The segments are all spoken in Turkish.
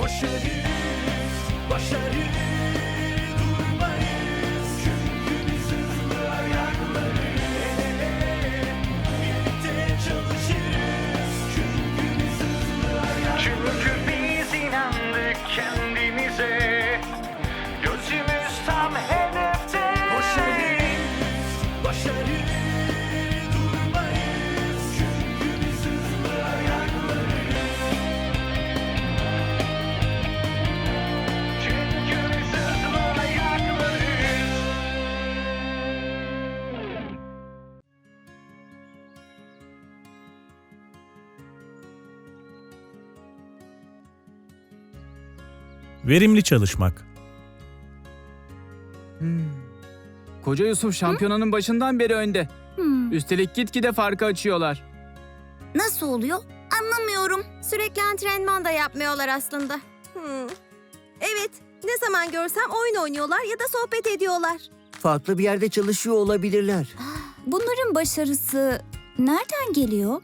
Koşarız, başarı Verimli çalışmak. Koca Yusuf şampiyonanın başından beri önde. Hmm, Üstelik gitgide farkı açıyorlar. Nasıl oluyor? Anlamıyorum. Sürekli antrenman da yapmıyorlar aslında. Hmm. Evet, ne zaman görsem oyun oynuyorlar ya da sohbet ediyorlar. Farklı bir yerde çalışıyor olabilirler. Bunların başarısı nereden geliyor?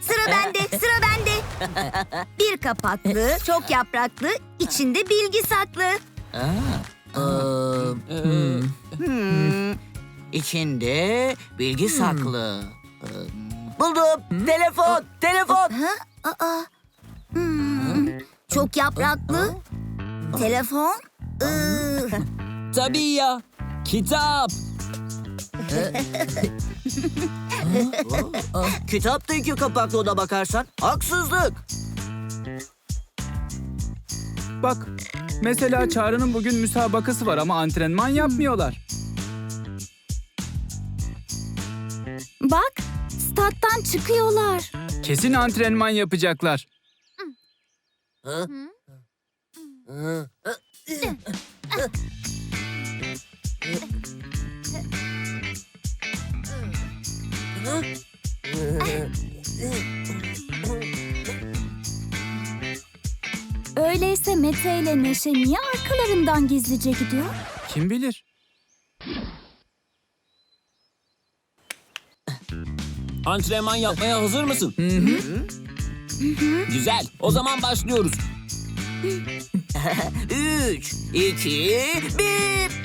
Sıra bende, sıra bende. Bir kapaklı, çok yapraklı, içinde bilgi saklı. Ee, hmm. Hmm. İçinde bilgi saklı. Ee, Buldum. Telefon, telefon. Aa, hmm, çok yapraklı, telefon, ıı, Tabii ya. Kitap. Kitap da iki kapaklı ona bakarsan. Haksızlık. Bak, mesela Çağrı'nın bugün müsabakası var ama antrenman yapmıyorlar. bak stat'tan çıkıyorlar. Kesin antrenman yapacaklar. Öyleyse Mete ile Neşe niye arkalarından gizlice gidiyor? Kim bilir? Antrenman yapmaya hazır mısın? Güzel. O zaman başlıyoruz. Üç, iki, bir.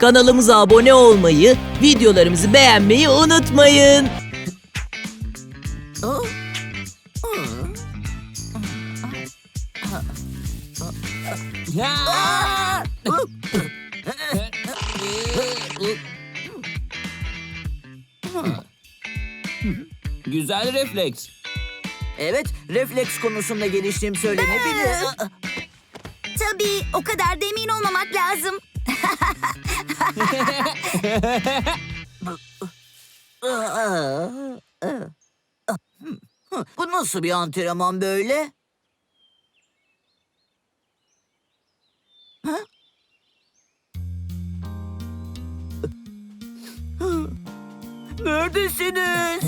Kanalımıza abone olmayı, videolarımızı beğenmeyi unutmayın. Güzel refleks. Evet, refleks konusunda geliştiğim söylenebilir. Tabii o kadar da emin olmamak lazım. Bu nasıl bir antrenman böyle? Neredesiniz?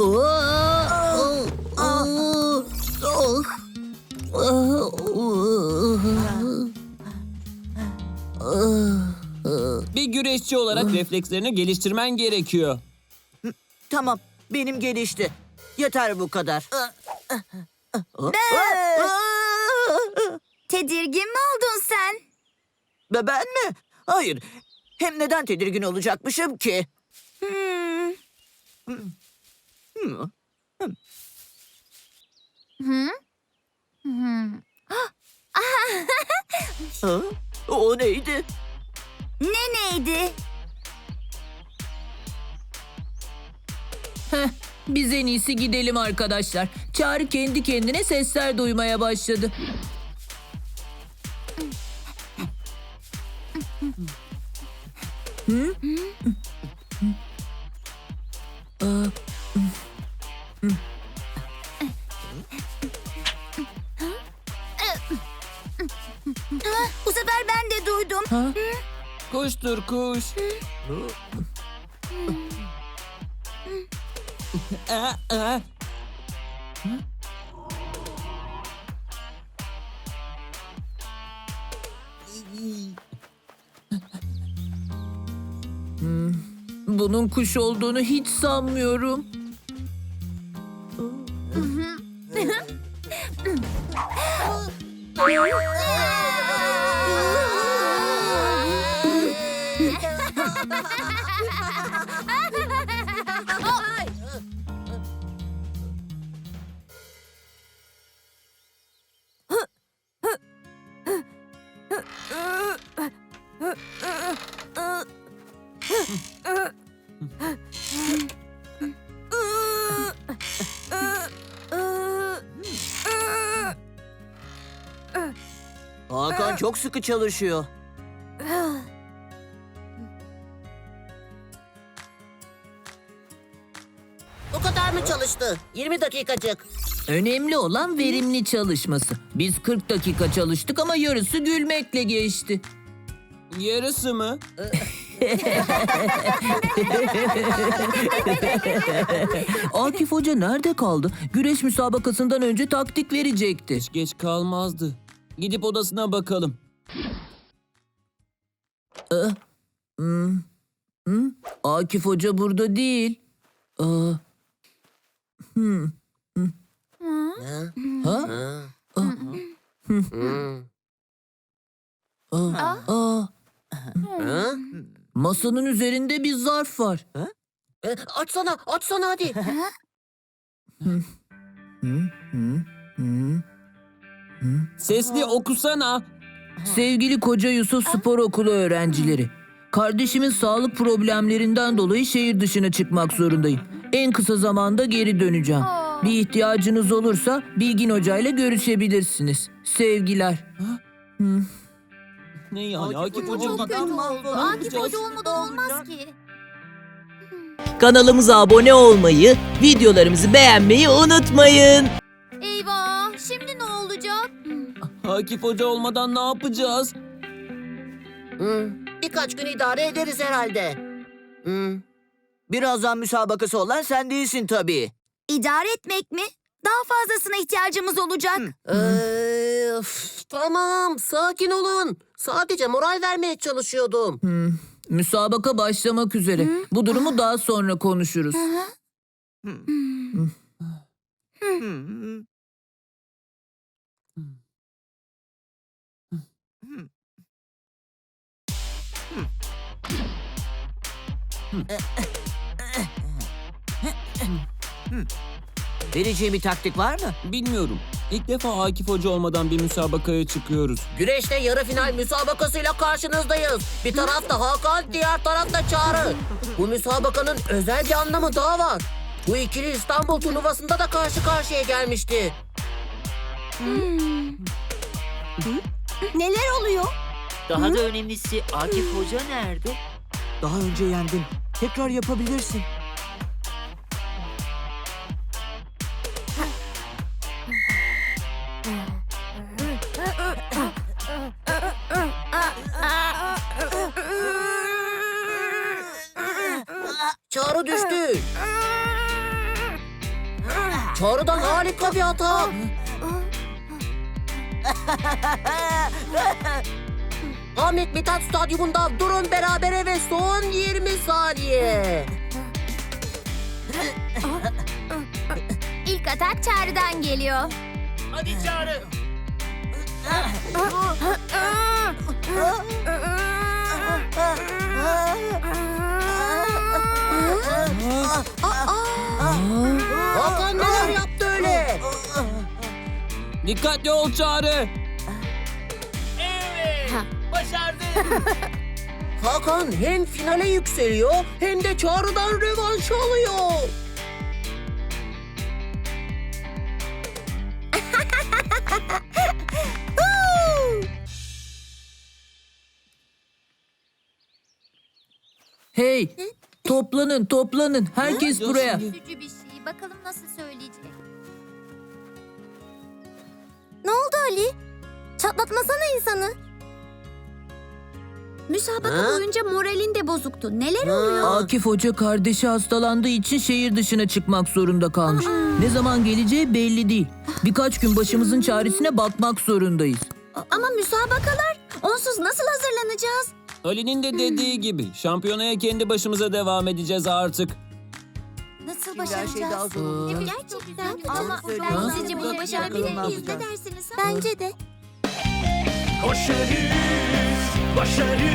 Bir güreşçi olarak reflekslerini geliştirmen gerekiyor. Tamam, benim gelişti. Yeter bu kadar. Tedirgin mi oldun sen? Be- Ben mi? Hayır. Hem neden tedirgin olacakmışım ki? Hmm. Hmm. Hı? Hmm. Ha? O neydi? Ne neydi? Biz en iyisi gidelim arkadaşlar. Çağrı kendi kendine sesler duymaya başladı. Bu kuş. Aa, aa. Hmm, Bunun kuş olduğunu hiç sanmıyorum. Hakan çok sıkı çalışıyor. O kadar mı çalıştı? 20 dakikacık. Önemli olan verimli çalışması. Biz 40 dakika çalıştık ama yarısı gülmekle geçti. Yarısı mı? Akif Hoca nerede kaldı? Güreş müsabakasından önce taktik verecekti. Hiç geç kalmazdı. Gidip odasına bakalım. Hmm. Hmm. Akif Hoca burada değil. Aa. Hmm. Hmm. Ha? Aa. Aa. Masanın üzerinde bir zarf var. E, açsana, açsana hadi. Hı, hı, hı. Sesli okusana. Sevgili Koca Yusuf Spor Okulu öğrencileri. Kardeşimin sağlık problemlerinden dolayı şehir dışına çıkmak zorundayım. En kısa zamanda geri döneceğim. Bir ihtiyacınız olursa Bilgin Hoca ile görüşebilirsiniz. Sevgiler. Hı. Ne yani? Akif Hoca Hoca giden giden mahvoldu. Ne Akif yapacağız? Hoca olmadan olmaz ki. Kanalımıza abone olmayı, videolarımızı beğenmeyi unutmayın. Eyvah şimdi ne olacak? Akif Hoca olmadan ne yapacağız? Birkaç gün idare ederiz herhalde. Hı. Birazdan müsabakası olan sen değilsin tabii. İdare etmek mi? Daha fazlasına ihtiyacımız olacak. Ee, üf, tamam, sakin olun. Sadece moral vermeye çalışıyordum. Hı. Müsabaka başlamak üzere. Bu durumu daha sonra konuşuruz. Hmm. Vereceği bir taktik var mı? Bilmiyorum. İlk defa Akif Hoca olmadan bir müsabakaya çıkıyoruz. Güreşte yarı final müsabakasıyla karşınızdayız. Bir tarafta Hakan, diğer tarafta Çağrı. Bu müsabakanın özel bir anlamı daha var. Bu ikili İstanbul turnuvasında da karşı karşıya gelmişti. Neler oluyor? Daha da önemlisi Akif Hoca nerede? Daha önce yendin. Tekrar yapabilirsin. Çağrı'dan harika bir atak. Ahmet Mithat Stadyumunda durun berabere ve son 20 saniye. İlk atak Çağrı'dan geliyor. Hadi Çağrı. Hakan neler yaptı öyle? Dikkatli ol Çağrı. Hakan hem finale yükseliyor hem de Çağrı'dan rövanş alıyor. Hey, toplanın, toplanın. Herkes buraya. Üzücü bir şey. Bakalım nasıl söyleyecek. Ne oldu Ali? Çatlatmasana insanı. Müsabaka Ha? boyunca moralin de bozuktu. Neler oluyor? Akif Hoca kardeşi hastalandığı için şehir dışına çıkmak zorunda kalmış. Ne zaman geleceği belli değil. Birkaç gün başımızın çaresine bakmak zorundayız. Ama müsabakalar. Onsuz nasıl hazırlanacağız? Ali'nin de dediği gibi şampiyonaya kendi başımıza devam edeceğiz artık. Nasıl şey daha zor. Gerçekten ama Ha? sizce bunu başarabilir Bakalım ne miyiz? Ne yapacağız? dersiniz? Bence de. Koşarız, başarı